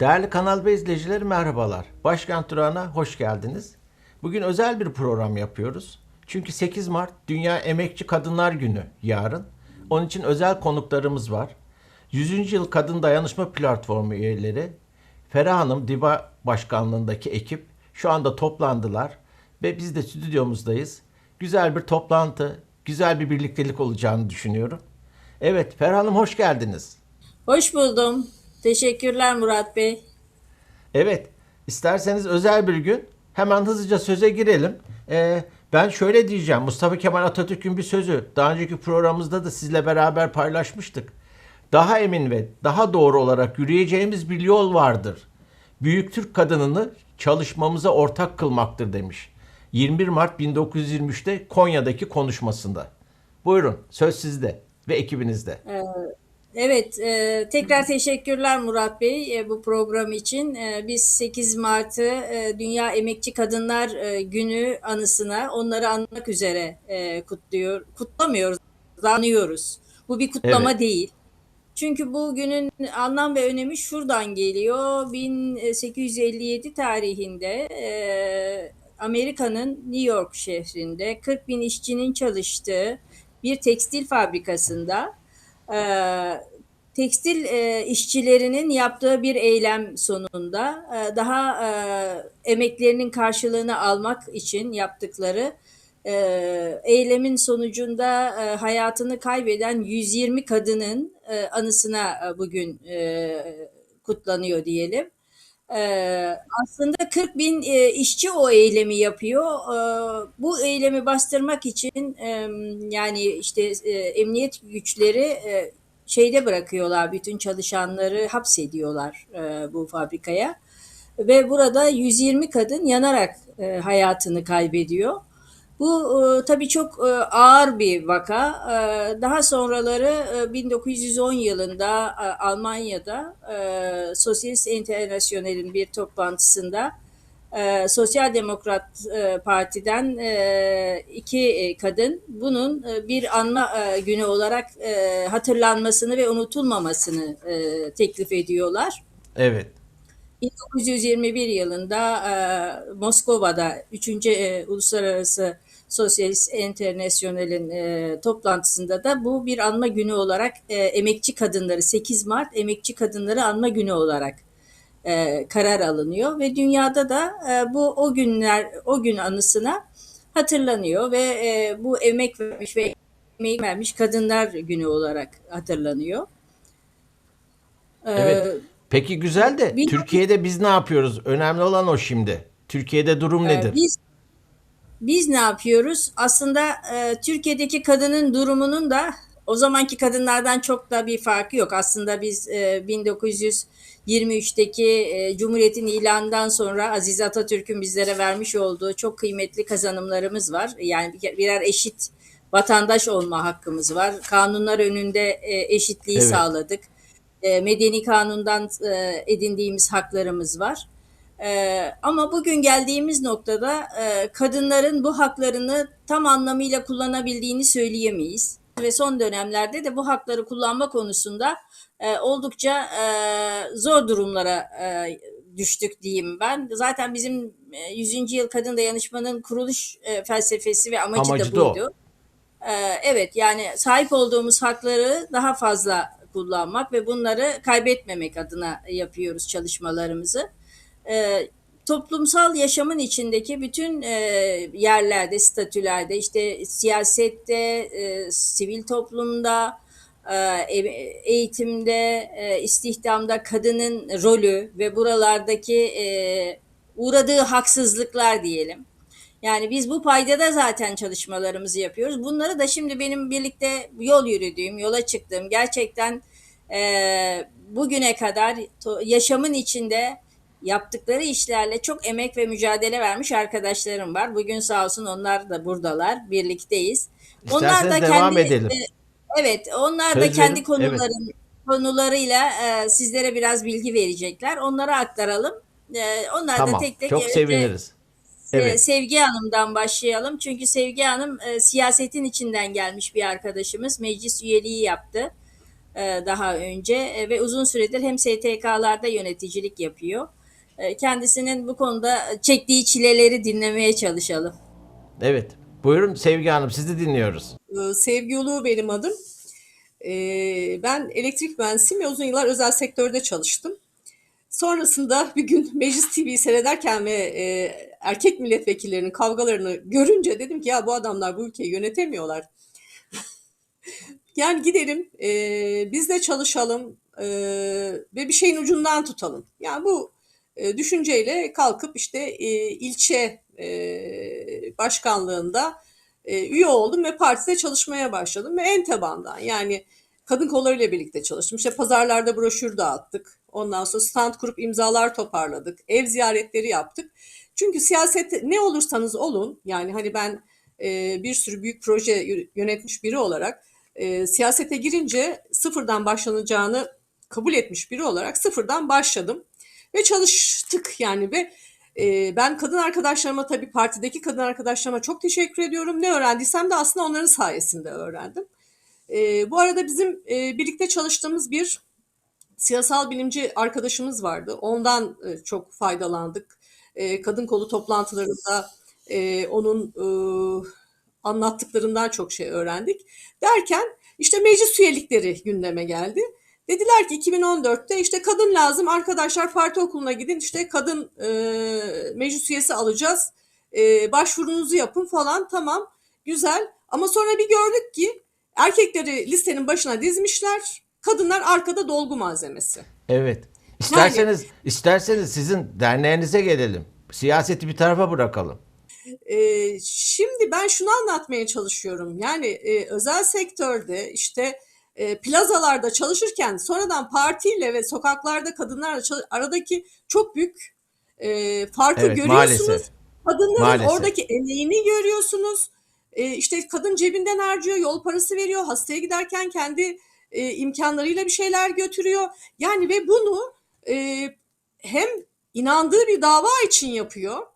Değerli Kanal B izleyicileri merhabalar. Başkent Durağı'na hoş geldiniz. Bugün özel bir program yapıyoruz. Çünkü 8 Mart Dünya Emekçi Kadınlar Günü yarın. Onun için özel konuklarımız var. 100. Yıl Kadın Dayanışma Platformu üyeleri Ferah Hanım Diba Başkanlığındaki ekip şu anda toplandılar ve biz de stüdyomuzdayız. Güzel bir toplantı, güzel bir birliktelik olacağını düşünüyorum. Evet Ferah Hanım hoş geldiniz. Hoş buldum. Teşekkürler Murat Bey. Evet, isterseniz özel bir gün hemen hızlıca söze girelim. Ee, ben şöyle diyeceğim, Mustafa Kemal Atatürk'ün bir sözü, daha önceki programımızda da sizle beraber paylaşmıştık. Daha emin ve daha doğru olarak yürüyeceğimiz bir yol vardır. Büyük Türk kadınını çalışmamıza ortak kılmaktır demiş. 21 Mart 1923'te Konya'daki konuşmasında. Buyurun, söz sizde ve ekibinizde. Evet, e, tekrar teşekkürler Murat Bey e, bu program için. E, biz 8 Mart'ı e, Dünya Emekçi Kadınlar e, Günü anısına onları anmak üzere e, kutluyor, kutlamıyoruz, anıyoruz. Bu bir kutlama Evet. değil. Çünkü bu günün anlam ve önemi şuradan geliyor. 1857 tarihinde e, Amerika'nın New York şehrinde 40 bin işçinin çalıştığı bir tekstil fabrikasında e, tekstil e, işçilerinin yaptığı bir eylem sonunda e, daha e, emeklerinin karşılığını almak için yaptıkları e, eylemin sonucunda e, hayatını kaybeden 120 kadının e, anısına e, bugün e, kutlanıyor diyelim. Ee, aslında 40 bin e, işçi o eylemi yapıyor. Ee, bu eylemi bastırmak için e, yani işte e, emniyet güçleri e, şeyde bırakıyorlar bütün çalışanları hapsediyorlar e, bu fabrikaya ve burada 120 kadın yanarak e, hayatını kaybediyor. Bu e, tabii çok e, ağır bir vaka. E, daha sonraları e, 1910 yılında e, Almanya'da e, Sosyalist Internasyonel'in bir toplantısında e, Sosyal Demokrat e, Parti'den e, iki e, kadın bunun e, bir anma e, günü olarak e, hatırlanmasını ve unutulmamasını e, teklif ediyorlar. Evet, 1921 yılında e, Moskova'da 3. E, Uluslararası Sosyalist Enternasyonel'in e, toplantısında da bu bir anma günü olarak e, emekçi kadınları 8 Mart emekçi kadınları anma günü olarak e, karar alınıyor ve dünyada da e, bu o günler o gün anısına hatırlanıyor ve e, bu emek vermiş ve emeği vermiş kadınlar günü olarak hatırlanıyor. E, evet. Peki güzel de bir- Türkiye'de biz ne yapıyoruz? Önemli olan o şimdi. Türkiye'de durum Ee, nedir? Biz biz ne yapıyoruz? Aslında e, Türkiye'deki kadının durumunun da o zamanki kadınlardan çok da bir farkı yok. Aslında biz e, 1923'teki e, Cumhuriyet'in ilanından sonra Aziz Atatürk'ün bizlere vermiş olduğu çok kıymetli kazanımlarımız var. Yani bir- birer eşit vatandaş olma hakkımız var. Kanunlar önünde e, eşitliği Evet. sağladık. E, medeni kanundan e, edindiğimiz haklarımız var. Ee, ama bugün geldiğimiz noktada e, kadınların bu haklarını tam anlamıyla kullanabildiğini söyleyemeyiz. Ve son dönemlerde de bu hakları kullanma konusunda e, oldukça e, zor durumlara e, düştük diyeyim ben. Zaten bizim e, 100. Yıl Kadın Dayanışma'nın kuruluş e, felsefesi ve amacı, Amacı da da buydu. Ee, evet yani sahip olduğumuz hakları daha fazla kullanmak ve bunları kaybetmemek adına yapıyoruz çalışmalarımızı. Ee, toplumsal yaşamın içindeki bütün e, yerlerde, statülerde, işte siyasette, e, sivil toplumda, e, e- eğitimde, e, istihdamda kadının rolü ve buralardaki e, uğradığı haksızlıklar diyelim. Yani biz bu paydada zaten çalışmalarımızı yapıyoruz. Bunları da şimdi benim birlikte yol yürüdüğüm, yola çıktığım gerçekten e, bugüne kadar yaşamın içinde yaptıkları işlerle çok emek ve mücadele vermiş arkadaşlarım var. Bugün sağ olsun onlar da buradalar, birlikteyiz. İsterseniz devam edelim. e, evet, onlar da Söz kendi verin, konuların konularıyla e, sizlere biraz bilgi verecekler. Onlara aktaralım. E, onlar da Tamam. tek tek Çok evet, seviniriz. Evet. Sevgi Hanım'dan başlayalım. Çünkü Sevgi Hanım e, siyasetin içinden gelmiş bir arkadaşımız. Meclis üyeliği yaptı. e, daha önce e, ve uzun süredir hem STK'larda yöneticilik yapıyor. E, Kendisinin bu konuda çektiği çileleri dinlemeye çalışalım. Evet. Buyurun Sevgi Hanım sizi dinliyoruz. Ee, Sevgi Ulu benim adım. Ee, Ben elektrik mühendisiyim ve uzun yıllar özel sektörde çalıştım. Sonrasında bir gün Meclis TV'yi seyrederken ve e, erkek milletvekillerinin kavgalarını görünce dedim ki ya bu adamlar bu ülkeyi yönetemiyorlar. Yani gidelim, e, biz de çalışalım e, ve bir şeyin ucundan tutalım. Yani bu e, düşünceyle kalkıp işte e, ilçe e, başkanlığında e, üye oldum ve partide çalışmaya başladım ve en tabandan yani kadın kollarıyla birlikte çalıştım. İşte pazarlarda broşür dağıttık. Ondan sonra stand kurup imzalar toparladık. Ev ziyaretleri yaptık. Çünkü siyaset ne olursanız olun yani hani ben bir sürü büyük proje yö- yönetmiş biri olarak siyasete girince sıfırdan başlanacağını kabul etmiş biri olarak sıfırdan başladım ve çalıştık yani ve e, ben kadın arkadaşlarıma tabii partideki kadın arkadaşlarıma çok teşekkür ediyorum. Ne öğrendiysem de aslında onların sayesinde öğrendim. E, bu arada bizim e, birlikte çalıştığımız bir siyasal bilimci arkadaşımız vardı. Ondan e, çok faydalandık. E, kadın kolu toplantılarında e, onun e, anlattıklarından çok şey öğrendik. Derken işte meclis üyelikleri gündeme geldi. Dediler ki 2014'te işte kadın lazım arkadaşlar parti okuluna gidin işte kadın e, meclis üyesi alacağız. E, başvurunuzu yapın falan tamam güzel ama sonra bir gördük ki erkekleri listenin başına dizmişler kadınlar arkada dolgu malzemesi. Evet. İsterseniz isterseniz sizin derneğinize gelelim. Siyaseti bir tarafa bırakalım. Ee, şimdi ben şunu anlatmaya çalışıyorum. Yani e, özel sektörde işte e, plazalarda çalışırken sonradan partiyle ve sokaklarda kadınlarla çalış- aradaki çok büyük e, farkı Evet, görüyorsunuz. maalesef. Kadınların Maalesef. oradaki emeğini görüyorsunuz. E, işte kadın cebinden harcıyor, yol parası veriyor, hastaya giderken kendi e, imkanlarıyla bir şeyler götürüyor. Yani ve bunu e, hem inandığı bir dava için yapıyor.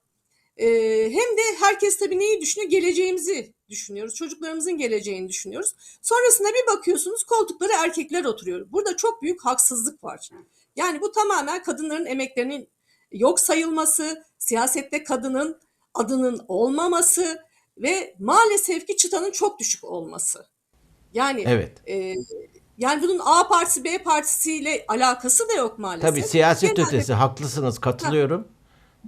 Ee, hem de herkes tabii neyi düşünüyor? Geleceğimizi düşünüyoruz. Çocuklarımızın geleceğini düşünüyoruz. Sonrasında bir bakıyorsunuz koltuklara erkekler oturuyor. Burada çok büyük haksızlık var. Yani bu tamamen kadınların emeklerinin yok sayılması, siyasette kadının adının olmaması ve maalesef ki çıtanın çok düşük olması. Yani Evet. e, yani bunun A partisi B partisiyle alakası da yok maalesef. Tabii siyaset Genelde- ötesi haklısınız katılıyorum.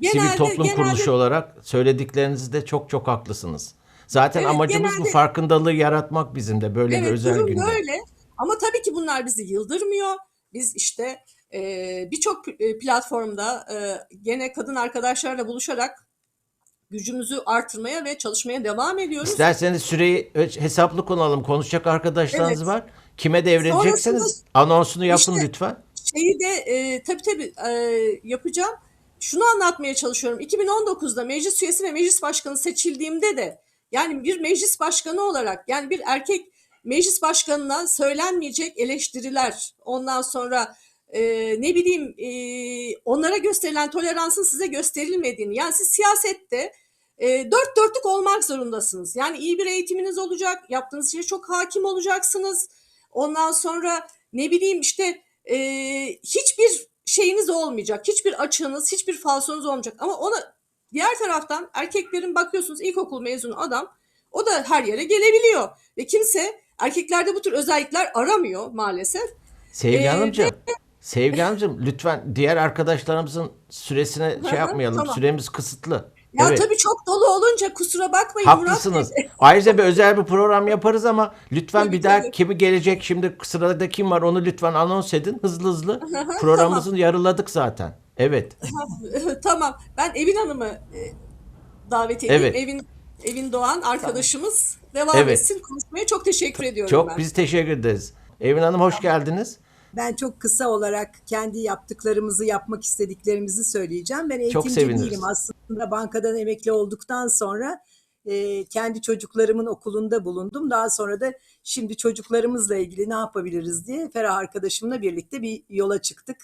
Sivil Genelde- toplum genelde- kuruluşu olarak söylediklerinizde çok çok haklısınız. Zaten Evet, amacımız bu genelde- farkındalığı yaratmak bizim de böyle bir Evet özel durum günde. böyle ama tabii ki bunlar bizi yıldırmıyor. Biz işte e, birçok e, platformda e, gene kadın arkadaşlarla buluşarak gücümüzü artırmaya ve çalışmaya devam ediyoruz. İsterseniz süreyi ö- hesaplı konalım. Konuşacak arkadaşlarınız Evet. var. Kime devredecekseniz Sonrasında- anonsunu yapın İşte- lütfen. Şeyi de e, tabii tabii e, yapacağım. Şunu anlatmaya çalışıyorum. 2019'da meclis üyesi ve meclis başkanı seçildiğimde de yani bir meclis başkanı olarak yani bir erkek meclis başkanına söylenmeyecek eleştiriler ondan sonra e, ne bileyim e, onlara gösterilen toleransın size gösterilmediğini yani siz siyasette e, dört dörtlük olmak zorundasınız. Yani iyi bir eğitiminiz olacak, yaptığınız şeye çok hakim olacaksınız. Ondan sonra ne bileyim işte e, hiçbir şeyiniz olmayacak, hiçbir açığınız, hiçbir falsonuz olmayacak. Ama ona diğer taraftan erkeklerin bakıyorsunuz ilkokul mezunu adam, o da her yere gelebiliyor ve kimse erkeklerde bu tür özellikler aramıyor maalesef. Sevgi Ee, Hanımcığım. Sevgi Hanımcığım lütfen diğer arkadaşlarımızın süresine şey yapmayalım. tamam. Süremiz kısıtlı. Ya evet. tabii çok dolu olunca kusura bakmayın Murat Haklısınız. Bey. Ayrıca bir özel bir program yaparız ama lütfen Tabii, bir daha tabii. kimi gelecek şimdi sırada kim var onu lütfen anons edin hızlı hızlı. Programımızı yarıladık zaten. Evet. tamam. Ben Evin Hanım'ı e, davet edeyim. Evet. Evin Evin Doğan arkadaşımız devam Evet. etsin konuşmaya. Çok teşekkür ediyorum Çok ben. biz teşekkür ederiz. Evin Hanım hoş geldiniz. Ben çok kısa olarak kendi yaptıklarımızı, yapmak istediklerimizi söyleyeceğim. Ben eğitimci değilim. Aslında bankadan emekli olduktan sonra e, kendi çocuklarımın okulunda bulundum. Daha sonra da şimdi çocuklarımızla ilgili ne yapabiliriz diye Ferah arkadaşımla birlikte bir yola çıktık.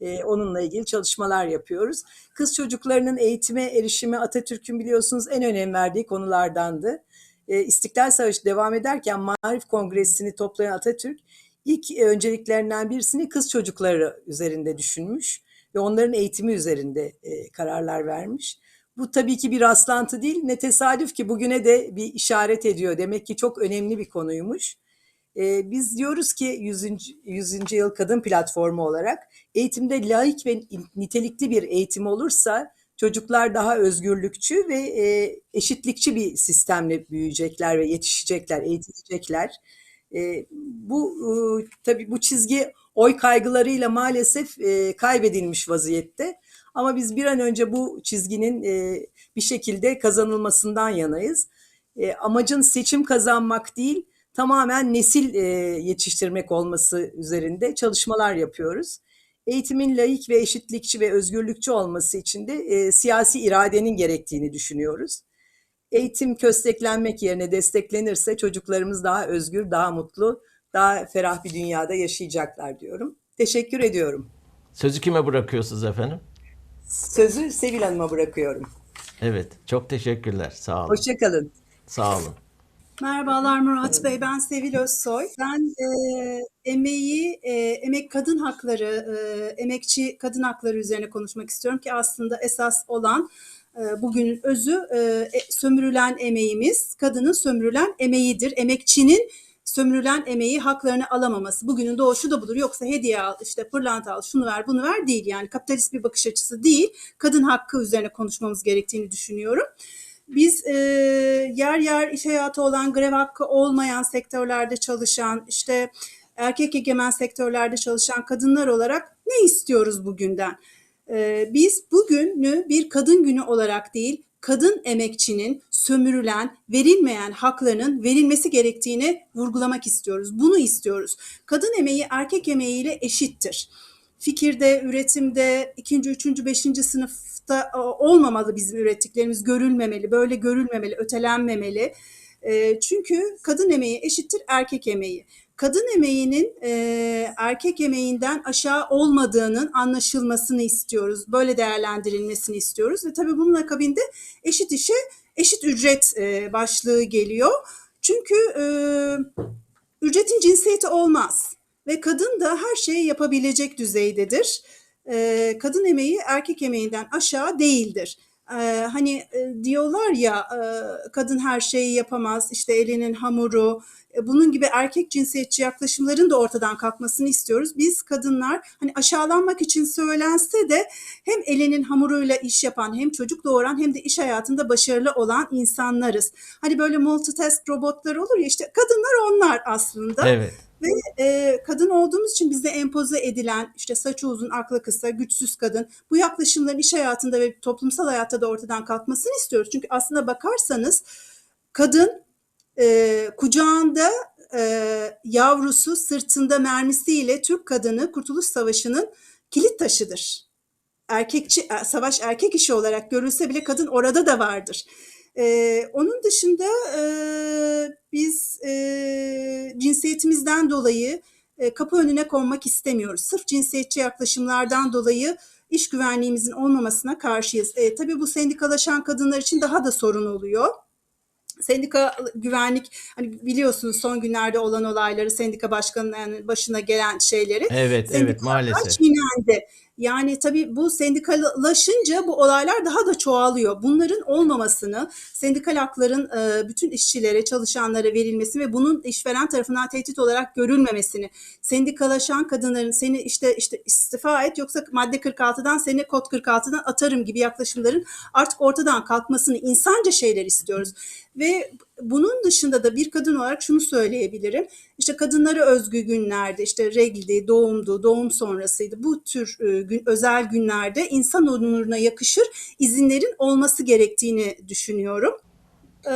E, onunla ilgili çalışmalar yapıyoruz. Kız çocuklarının eğitime erişimi Atatürk'ün biliyorsunuz en önem verdiği konulardandı. E, İstiklal Savaşı devam ederken Marif Kongresi'ni toplayan Atatürk ilk önceliklerinden birisini kız çocukları üzerinde düşünmüş ve onların eğitimi üzerinde e, kararlar vermiş. Bu tabii ki bir rastlantı değil, ne tesadüf ki bugüne de bir işaret ediyor. Demek ki çok önemli bir konuymuş. E, biz diyoruz ki 100. 100. yıl kadın platformu olarak eğitimde laik ve nitelikli bir eğitim olursa çocuklar daha özgürlükçü ve e, eşitlikçi bir sistemle büyüyecekler ve yetişecekler, eğitilecekler. E, bu e, tabii bu çizgi oy kaygılarıyla maalesef e, kaybedilmiş vaziyette. Ama biz bir an önce bu çizginin e, bir şekilde kazanılmasından yanayız. E, amacın seçim kazanmak değil, tamamen nesil e, yetiştirmek olması üzerinde çalışmalar yapıyoruz. Eğitimin laik ve eşitlikçi ve özgürlükçü olması için de e, siyasi iradenin gerektiğini düşünüyoruz. Eğitim kösteklenmek yerine desteklenirse çocuklarımız daha özgür, daha mutlu, daha ferah bir dünyada yaşayacaklar diyorum. Teşekkür ediyorum. Sözü kime bırakıyorsunuz efendim? Sözü Sevil Hanım'a bırakıyorum. Evet, çok teşekkürler. Sağ olun. Hoşçakalın. Sağ olun. Merhabalar Murat Bey, ben Sevil Özsoy. Ben e, emeği, e, emek kadın hakları, e, emekçi kadın hakları üzerine konuşmak istiyorum ki aslında esas olan e, bugünün özü e, e, sömürülen emeğimiz, kadının sömürülen emeğidir. Emekçinin sömürülen emeği, haklarını alamaması. Bugünün doğuşu da budur. Yoksa hediye al, işte pırlanta al, şunu ver, bunu ver değil. Yani kapitalist bir bakış açısı değil. Kadın hakkı üzerine konuşmamız gerektiğini düşünüyorum. Biz e, yer yer iş hayatı olan, grev hakkı olmayan sektörlerde çalışan, işte erkek egemen sektörlerde çalışan kadınlar olarak ne istiyoruz bugünden? E, biz bugünü bir kadın günü olarak değil, kadın emekçinin sömürülen, verilmeyen haklarının verilmesi gerektiğini vurgulamak istiyoruz. Bunu istiyoruz. Kadın emeği erkek emeğiyle eşittir. Fikirde, üretimde, ikinci, üçüncü, beşinci sınıfta e, olmamalı bizim ürettiklerimiz, görülmemeli, böyle görülmemeli, ötelenmemeli. Çünkü kadın emeği eşittir erkek emeği. Kadın emeğinin erkek emeğinden aşağı olmadığının anlaşılmasını istiyoruz. Böyle değerlendirilmesini istiyoruz ve tabii bunun akabinde eşit işe eşit ücret başlığı geliyor. Çünkü ücretin cinsiyeti olmaz ve kadın da her şeyi yapabilecek düzeydedir. Kadın emeği erkek emeğinden aşağı değildir. Hani diyorlar ya kadın her şeyi yapamaz, işte elinin hamuru, e, bunun gibi erkek cinsiyetçi yaklaşımların da ortadan kalkmasını istiyoruz. Biz kadınlar hani aşağılanmak için söylense de hem elinin hamuruyla iş yapan, hem çocuk doğuran hem de iş hayatında başarılı olan insanlarız. Hani böyle multitask robotlar olur ya işte kadınlar onlar aslında. Evet. Ve e, kadın olduğumuz için bize empoze edilen işte saçı uzun, aklı kısa, güçsüz kadın bu yaklaşımların iş hayatında ve toplumsal hayatta da ortadan kalkmasını istiyoruz. Çünkü aslında bakarsanız kadın e, kucağında e, yavrusu sırtında mermisiyle Türk kadını Kurtuluş Savaşı'nın kilit taşıdır. Erkekçi e, savaş erkek işi olarak görülse bile kadın orada da vardır. Ee, onun dışında e, biz e, cinsiyetimizden dolayı e, kapı önüne konmak istemiyoruz. Sırf cinsiyetçi yaklaşımlardan dolayı iş güvenliğimizin olmamasına karşıyız. E, tabii bu sendikalaşan kadınlar için daha da sorun oluyor. Sendika güvenlik hani biliyorsunuz son günlerde olan olayları sendika başkanının başına gelen şeyleri Evet, evet maalesef. çiğnendi. Yani tabii bu sendikalaşınca bu olaylar daha da çoğalıyor. Bunların olmamasını, sendikal hakların e, bütün işçilere, çalışanlara verilmesi ve bunun işveren tarafından tehdit olarak görülmemesini, sendikalaşan kadınların seni işte işte istifa et yoksa madde 46'dan seni kod 46'dan atarım gibi yaklaşımların artık ortadan kalkmasını, insanca şeyler istiyoruz. Ve bunun dışında da bir kadın olarak şunu söyleyebilirim. İşte kadınlara özgü günlerde işte regldi, doğumdu, doğum sonrasıydı. Bu tür e, gün, özel günlerde insan onuruna yakışır izinlerin olması gerektiğini düşünüyorum. Ee,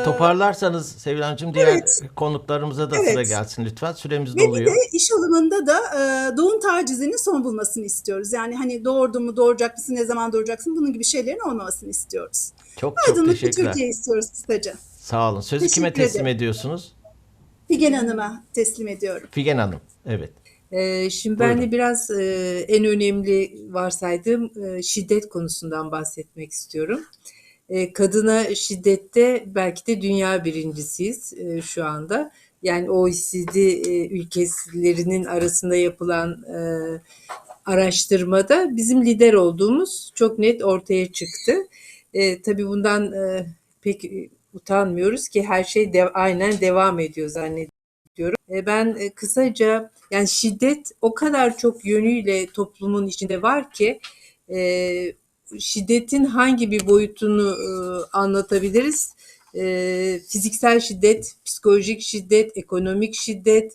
E, Toparlarsanız Sevil Hanımcığım diğer Evet. konuklarımıza da Evet. sıra gelsin lütfen. Süremiz Ve bir doluyor. de iş alımında da e, doğum tacizinin son bulmasını istiyoruz. Yani hani doğurdu mu, doğuracak mısın, ne zaman doğuracaksın bunun gibi şeylerin olmamasını istiyoruz. Çok çok Aydınlık bir teşekkürler. Türkiye istiyoruz kısaca. Sağ olun. Sözü kime Teşekkür teslim ederim. ediyorsunuz? Figen Hanım'a teslim ediyorum. Figen Hanım. Evet. Ee, şimdi ben Buyurun. de biraz e, en önemli varsaydığım e, şiddet konusundan bahsetmek istiyorum. E, kadına şiddette belki de dünya birincisiyiz e, şu anda. yani OECD e, ülkelerinin arasında yapılan e, araştırmada bizim lider olduğumuz çok net ortaya çıktı. E, tabii bundan e, pek utanmıyoruz ki her şey de, aynen devam ediyor zannediyorum. E, ben e, kısaca yani şiddet o kadar çok yönüyle toplumun içinde var ki e, şiddetin hangi bir boyutunu e, anlatabiliriz? E, fiziksel şiddet, psikolojik şiddet, ekonomik şiddet,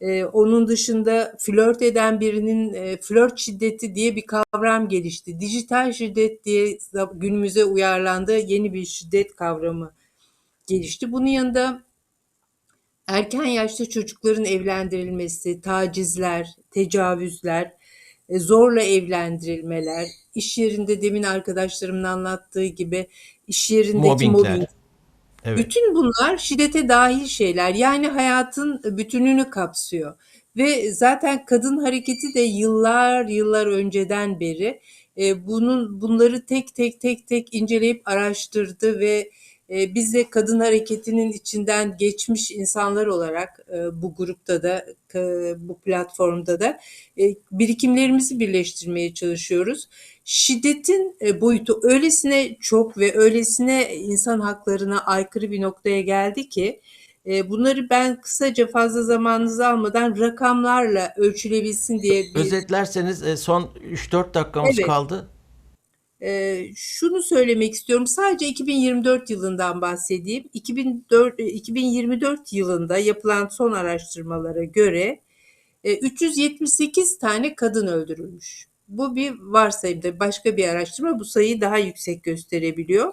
e, onun dışında flört eden birinin e, flört şiddeti diye bir kavram gelişti. Dijital şiddet diye günümüze uyarlandı yeni bir şiddet kavramı gelişti. Bunun yanında erken yaşta çocukların evlendirilmesi, tacizler, tecavüzler, e, zorla evlendirilmeler, iş yerinde demin arkadaşlarımın anlattığı gibi iş yerindeki Mobbingler. mobbing. Evet. Bütün bunlar şiddete dahil şeyler. Yani hayatın bütününü kapsıyor. Ve zaten kadın hareketi de yıllar yıllar önceden beri e, bunun bunları tek tek tek tek inceleyip araştırdı ve e, biz de kadın hareketinin içinden geçmiş insanlar olarak e, bu grupta da e, bu platformda da e, birikimlerimizi birleştirmeye çalışıyoruz. Şiddetin e, boyutu öylesine çok ve öylesine insan haklarına aykırı bir noktaya geldi ki bunları ben kısaca fazla zamanınızı almadan rakamlarla ölçülebilsin diye bir Özetlerseniz son 3-4 dakikamız Evet. kaldı. Ee, şunu söylemek istiyorum. Sadece 2024 yılından bahsedeyim. 2004, e, 2024 yılında yapılan son araştırmalara göre e, 378 tane kadın öldürülmüş. Bu bir varsayımda. Başka bir araştırma bu sayıyı daha yüksek gösterebiliyor.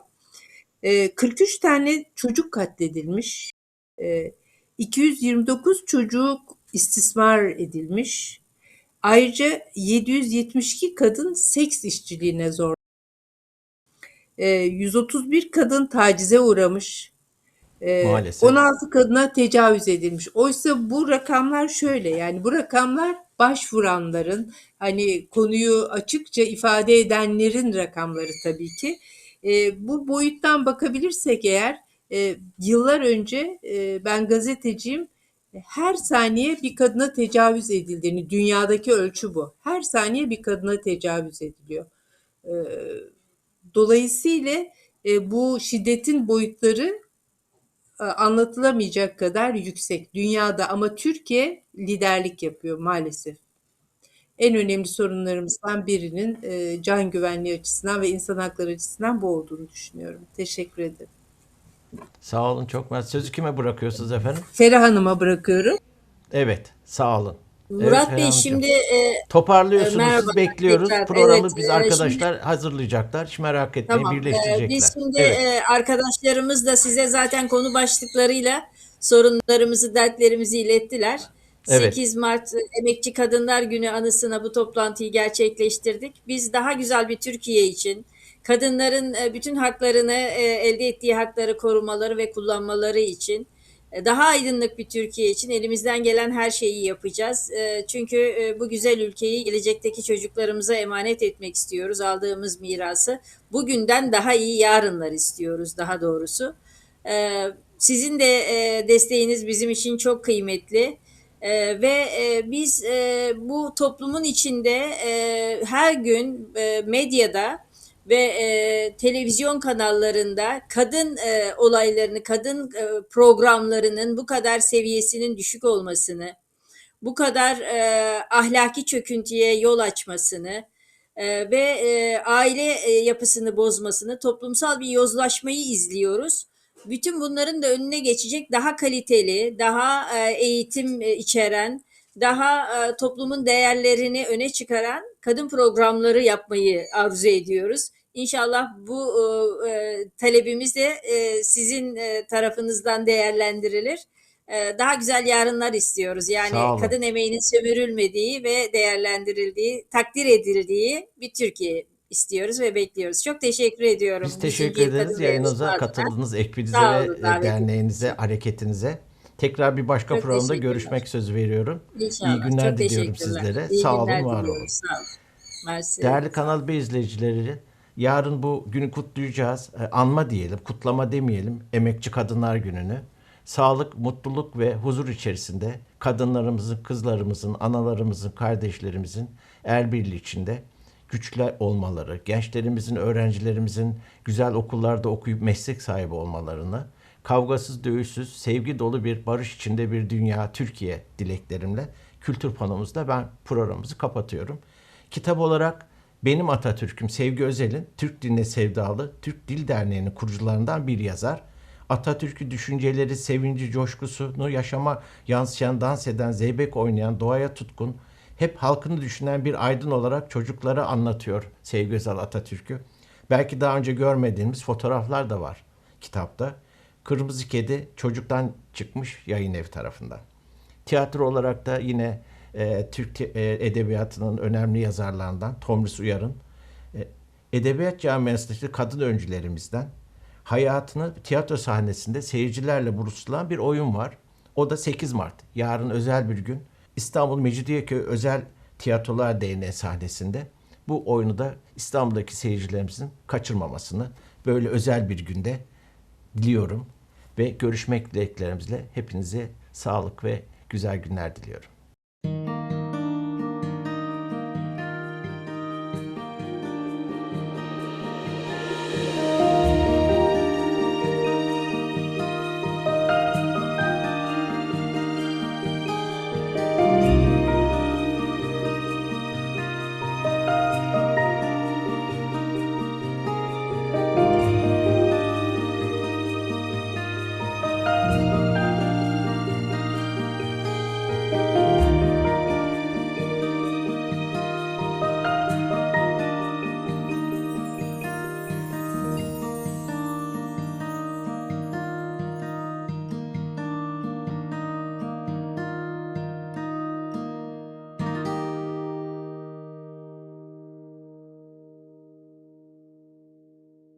E, 43 tane çocuk katledilmiş. E, 229 çocuk istismar edilmiş. Ayrıca 772 kadın seks işçiliğine zor e, 131 kadın tacize uğramış. E, Maalesef. 16 kadına tecavüz edilmiş. Oysa bu rakamlar şöyle yani bu rakamlar başvuranların hani konuyu açıkça ifade edenlerin rakamları tabii ki. E, bu boyuttan bakabilirsek eğer e, yıllar önce e, ben gazeteciyim her saniye bir kadına tecavüz edildiğini dünyadaki ölçü bu. Her saniye bir kadına tecavüz ediliyor. E, Dolayısıyla e, bu şiddetin boyutları e, anlatılamayacak kadar yüksek dünyada ama Türkiye liderlik yapıyor maalesef. En önemli sorunlarımızdan birinin e, can güvenliği açısından ve insan hakları açısından bu olduğunu düşünüyorum. Teşekkür ederim. Sağ olun çok mersi. Sözü kime bırakıyorsunuz efendim? Ferah Hanım'a bırakıyorum. Evet, sağ olun. Evet, Murat Ferhan Bey Hocam. şimdi e, Toparlıyorsunuz, E, merhaba, siz bekliyoruz. tekrar. Programı Evet, biz e, arkadaşlar hazırlayacaklar. Hiç merak etmeyin, Tamam. Ee, birleştirecekler. Biz şimdi Evet. e, arkadaşlarımız da size zaten konu başlıklarıyla sorunlarımızı, dertlerimizi ilettiler. Evet. 8 Mart Emekçi Kadınlar Günü anısına bu toplantıyı gerçekleştirdik. Biz daha güzel bir Türkiye için, kadınların e, bütün haklarını, e, elde ettiği hakları korumaları ve kullanmaları için, e, daha aydınlık bir Türkiye için elimizden gelen her şeyi yapacağız. E, Çünkü e, bu güzel ülkeyi gelecekteki çocuklarımıza emanet etmek istiyoruz. Aldığımız mirası bugünden daha iyi yarınlar istiyoruz daha doğrusu. Sizin de e, desteğiniz bizim için çok kıymetli. Ee, ve e, biz e, bu toplumun içinde e, her gün e, medyada ve e, televizyon kanallarında kadın e, olaylarını, kadın e, programlarının bu kadar seviyesinin düşük olmasını, bu kadar e, ahlaki çöküntüye yol açmasını e, ve e, aile e, yapısını bozmasını, toplumsal bir yozlaşmayı izliyoruz. Bütün bunların da önüne geçecek daha kaliteli, daha e, eğitim e, içeren, daha e, toplumun değerlerini öne çıkaran kadın programları yapmayı arzu ediyoruz. İnşallah bu e, e, talebimiz de e, sizin e, tarafınızdan değerlendirilir. E, daha güzel yarınlar istiyoruz. Yani kadın emeğinin sömürülmediği ve değerlendirildiği, takdir edildiği bir Türkiye istiyoruz ve bekliyoruz. Çok teşekkür ediyorum. Biz teşekkür ederiz ve adına. katıldığınız ekibinize ve e, davet derneğinize, hareketinize. Tekrar bir başka Çok programda görüşmek sözü veriyorum. İnşallah. İyi günler Çok diliyorum sizlere. İyi Sağ olun, var olun. Sağ olun. Mersi. Değerli Kanal B izleyicileri, yarın bu günü kutlayacağız. E, Anma diyelim, kutlama demeyelim. Emekçi Kadınlar Günü'nü. sağlık, mutluluk ve huzur içerisinde kadınlarımızın, kızlarımızın, analarımızın, kardeşlerimizin el birliği içinde güçlü olmaları, gençlerimizin, öğrencilerimizin güzel okullarda okuyup meslek sahibi olmalarını, kavgasız, dövüşsüz, sevgi dolu bir barış içinde bir dünya, Türkiye dileklerimle kültür panomuzda ben programımızı kapatıyorum. Kitap olarak benim Atatürk'üm Sevgi Özel'in Türk Diline Sevdalı Türk Dil Derneği'nin kurucularından bir yazar. Atatürk'ü düşünceleri, sevinci, coşkusunu yaşama yansıyan, dans eden, zeybek oynayan, doğaya tutkun, hep halkını düşünen bir aydın olarak çocuklara anlatıyor Sevgi Özel Atatürk'ü. Belki daha önce görmediğimiz fotoğraflar da var kitapta. Kırmızı Kedi çocuktan çıkmış yayın evi tarafından. Tiyatro olarak da yine e, Türk e, edebiyatının önemli yazarlarından Tomris Uyar'ın e, edebiyat camiasındaki kadın öncülerimizden hayatını tiyatro sahnesinde seyircilerle buluşturan bir oyun var. O da 8 Mart. Yarın özel bir gün İstanbul Mecidiyeköy Özel Tiyatrolar Derneği sahnesinde bu oyunu da İstanbul'daki seyircilerimizin kaçırmamasını böyle özel bir günde diliyorum ve görüşmek dileklerimizle hepinize sağlık ve güzel günler diliyorum. Thank you.